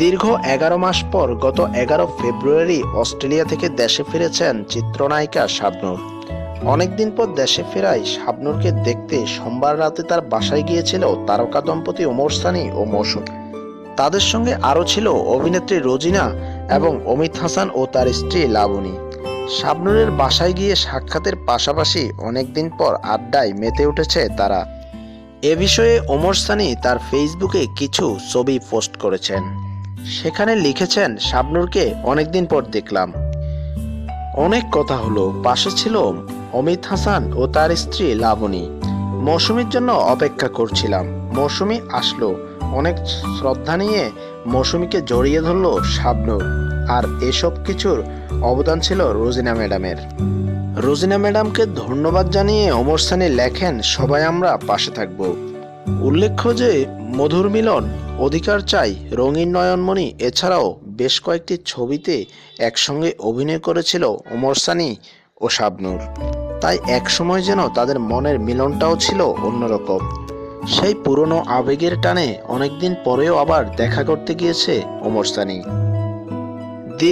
দীর্ঘ এগারো মাস পর গত এগারো ফেব্রুয়ারি অস্ট্রেলিয়া থেকে দেশে ফিরেছেন চিত্রনায়িকা শাবনূর। অনেকদিন পর দেশে ফেরায় শাবনূরকে দেখতে সোমবার রাতে তার বাসায় গিয়েছিল তারকা দম্পতি ওমর সানি ও মৌসুম। তাদের সঙ্গে আরও ছিল অভিনেত্রী রোজিনা এবং অমিত হাসান ও তার স্ত্রী লাবণী। শাবনূরের বাসায় গিয়ে সাক্ষাতের পাশাপাশি অনেকদিন পর আড্ডায় মেতে উঠেছে তারা। এ বিষয়ে ওমর সানি তার ফেসবুকে কিছু ছবি পোস্ট করেছেন। সেখানে লিখেছেন, শাবনূরকে অনেকদিন পর দেখলাম। অনেক কথা হলো। পাশে ছিল অমিত হাসান ও তার স্ত্রী লাবণী। মৌসুমীর জন্য অপেক্ষা করছিলাম। মৌসুমী আসলো। অনেক শ্রদ্ধা নিয়ে মৌসুমীকে জড়িয়ে ধরলো শাবনূর। আর এসব কিছুর অবদান ছিল রোজিনা ম্যাডামের। রোজিনা ম্যাডামকে ধন্যবাদ জানিয়ে অমর সানি লেখেন, সবাই আমরা পাশে থাকব। উল্লেখ্য যে মধুর মিলন, অধিকার চাই, রঙিন নয়নমণি এছাড়াও বেশ কয়েকটি ছবিতে একসঙ্গে অভিনয় করেছিল অমর সানি ও শাবনূর। তাই একসময় যেন তাদের মনের মিলনটাও ছিল অন্যরকম। সেই পুরনো আবেগের টানে অনেকদিন পরেও আবার দেখা করতে গিয়েছে অমর সানি।